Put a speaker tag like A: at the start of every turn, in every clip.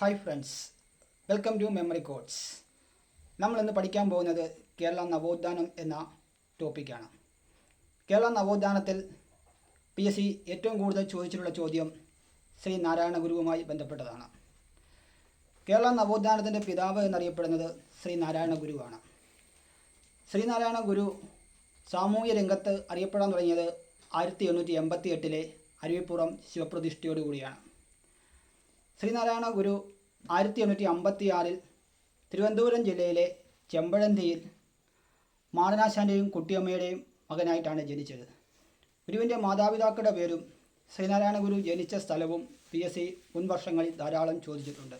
A: Hi friends welcome to memory codes നമ്മൾ ഇന്ന് പഠിക്കാൻ പോകുന്നത് കേരള നവോത്ഥാനം എന്ന ടോപ്പിക്കാണ് കേരള നവോത്ഥാനത്തിൽ പി എസ് സി ഏറ്റവും കൂടുതൽ ചോദിച്ചിട്ടുള്ള ചോദ്യം ശ്രീ നാരായണ ഗുരുവുമായി ബന്ധപ്പെട്ടതാണ്. കേരള നവോത്ഥാനത്തിന്റെ പിതാവ് എന്നറിയപ്പെടുന്നത് ശ്രീ നാരായണ ഗുരുവാണ്. ശ്രീനാരായണ ഗുരു സാമൂഹ്യ രംഗത്ത് അറിയപ്പെടാൻ തുടങ്ങിയത് ആയിരത്തി എണ്ണൂറ്റി എൺപത്തി എട്ടിലെ അരുവിപ്പുറം ശിവപ്രതിഷ്ഠയോടുകൂടിയാണ്. ശ്രീനാരായണ ഗുരു ആയിരത്തി എണ്ണൂറ്റി അമ്പത്തി ആറിൽ തിരുവനന്തപുരം ജില്ലയിലെ ചെമ്പഴന്തിയിൽ മാടനാശാന്റെയും കുട്ടിയമ്മയുടെയും മകനായിട്ടാണ് ജനിച്ചത്. ഗുരുവിന്റെ മാതാപിതാക്കളുടെ പേരും ശ്രീനാരായണ ഗുരു ജനിച്ച സ്ഥലവും പി എസ് സി മുൻവർഷങ്ങളിൽ ധാരാളം ചോദിച്ചിട്ടുണ്ട്.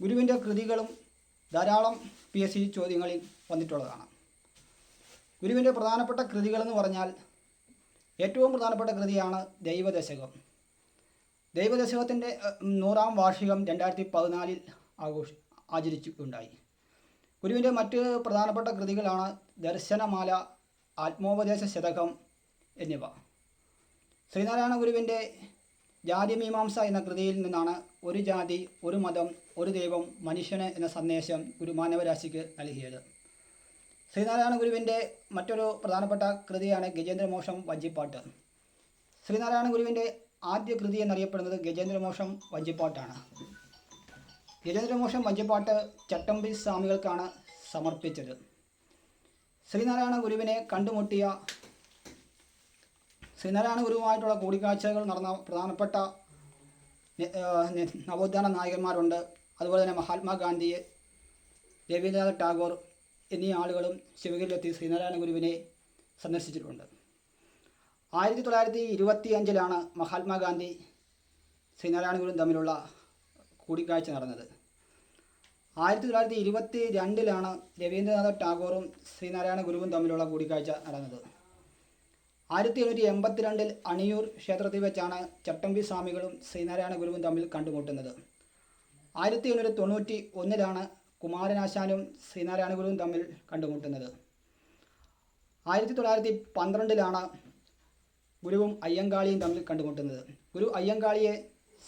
A: ഗുരുവിന്റെ കൃതികളും ധാരാളം പി എസ് സി ചോദ്യങ്ങളിൽ വന്നിട്ടുള്ളതാണ്. ഗുരുവിന്റെ പ്രധാനപ്പെട്ട കൃതികളെന്ന് പറഞ്ഞാൽ ഏറ്റവും പ്രധാനപ്പെട്ട കൃതിയാണ് ദൈവദശകം. ദൈവദശകത്തിന്റെ നൂറാം വാർഷികം രണ്ടായിരത്തി പതിനാലിൽ ആഘോഷ ആചരിച്ചിട്ടുണ്ടായി. ഗുരുവിന്റെ മറ്റ് പ്രധാനപ്പെട്ട കൃതികളാണ് ദർശനമാല ആത്മോപദേശ ശതകം എന്നിവ. ശ്രീനാരായണ ഗുരുവിന്റെ ജാതിമീമാംസ എന്ന കൃതിയിൽ നിന്നാണ് ഒരു ജാതി ഒരു മതം ഒരു ദൈവം മനുഷ്യന് എന്ന സന്ദേശം ഗുരു മാനവരാശിക്ക് നൽകിയത്. ശ്രീനാരായണ ഗുരുവിന്റെ മറ്റൊരു പ്രധാനപ്പെട്ട കൃതിയാണ് ഗജേന്ദ്രമോക്ഷം വഞ്ചിപ്പാട്ട്. ശ്രീനാരായണ ഗുരുവിന്റെ ആദ്യ കൃതി എന്നറിയപ്പെടുന്നത് ഗജേന്ദ്രമോഷം വഞ്ചിപ്പാട്ടാണ്. ഗജേന്ദ്രമോഷം വഞ്ചിപ്പാട്ട് ചട്ടമ്പി സ്വാമികൾക്കാണ് സമർപ്പിച്ചത്. ശ്രീനാരായണ ഗുരുവിനെ കണ്ടുമുട്ടിയ ശ്രീനാരായണ ഗുരുവുമായിട്ടുള്ള കൂടിക്കാഴ്ചകൾ നടന്ന പ്രധാനപ്പെട്ട നവോത്ഥാന നായകന്മാരുണ്ട്. അതുപോലെ തന്നെ മഹാത്മാഗാന്ധി രവീന്ദ്രനാഥ് ടാഗോർ എന്നീ ആളുകളും ശിവഗിരിയിലെത്തി ശ്രീനാരായണ ഗുരുവിനെ സന്ദർശിച്ചിട്ടുണ്ട്. ആയിരത്തി തൊള്ളായിരത്തി ഇരുപത്തി അഞ്ചിലാണ് മഹാത്മാഗാന്ധി ശ്രീനാരായണ ഗുരു തമ്മിലുള്ള കൂടിക്കാഴ്ച നടന്നത്. ആയിരത്തി തൊള്ളായിരത്തി ഇരുപത്തി രണ്ടിലാണ് രവീന്ദ്രനാഥ ടാഗോറും ശ്രീനാരായണ ഗുരുവും തമ്മിലുള്ള കൂടിക്കാഴ്ച നടന്നത്. ആയിരത്തി എണ്ണൂറ്റി എൺപത്തിരണ്ടിൽ അണിയൂർ ക്ഷേത്രത്തിൽ വെച്ചാണ് ചട്ടമ്പി സ്വാമികളും ശ്രീനാരായണ ഗുരുവും തമ്മിൽ കണ്ടുമുട്ടുന്നത്. ആയിരത്തി എണ്ണൂറ്റി തൊണ്ണൂറ്റി ഒന്നിലാണ് കുമാരനാശാനും ശ്രീനാരായണ ഗുരുവും തമ്മിൽ കണ്ടുമുട്ടുന്നത്. ആയിരത്തി തൊള്ളായിരത്തി പന്ത്രണ്ടിലാണ് ഗുരുവും അയ്യങ്കാളിയും തമ്മിൽ കണ്ടുമുട്ടുന്നത്. ഗുരു അയ്യങ്കാളിയെ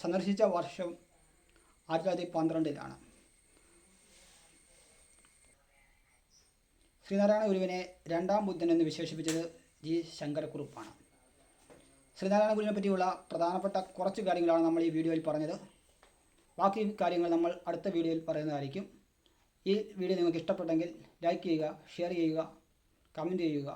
A: സന്ദർശിച്ച വർഷം ആയിരത്തി തൊള്ളായിരത്തി പന്ത്രണ്ടിലാണ്. ശ്രീനാരായണ ഗുരുവിനെ രണ്ടാം ബുദ്ധൻ എന്ന് വിശേഷിപ്പിച്ചത് ജി. ശങ്കരക്കുറുപ്പാണ്. ശ്രീനാരായണ ഗുരുവിനെ പറ്റിയുള്ള പ്രധാനപ്പെട്ട കുറച്ച് കാര്യങ്ങളാണ് നമ്മൾ ഈ വീഡിയോയിൽ പറഞ്ഞത്. ബാക്കി കാര്യങ്ങൾ നമ്മൾ അടുത്ത വീഡിയോയിൽ പറയുന്നതായിരിക്കും. ഈ വീഡിയോ നിങ്ങൾക്ക് ഇഷ്ടപ്പെട്ടെങ്കിൽ ലൈക്ക് ചെയ്യുക ഷെയർ ചെയ്യുക കമന്റ് ചെയ്യുക.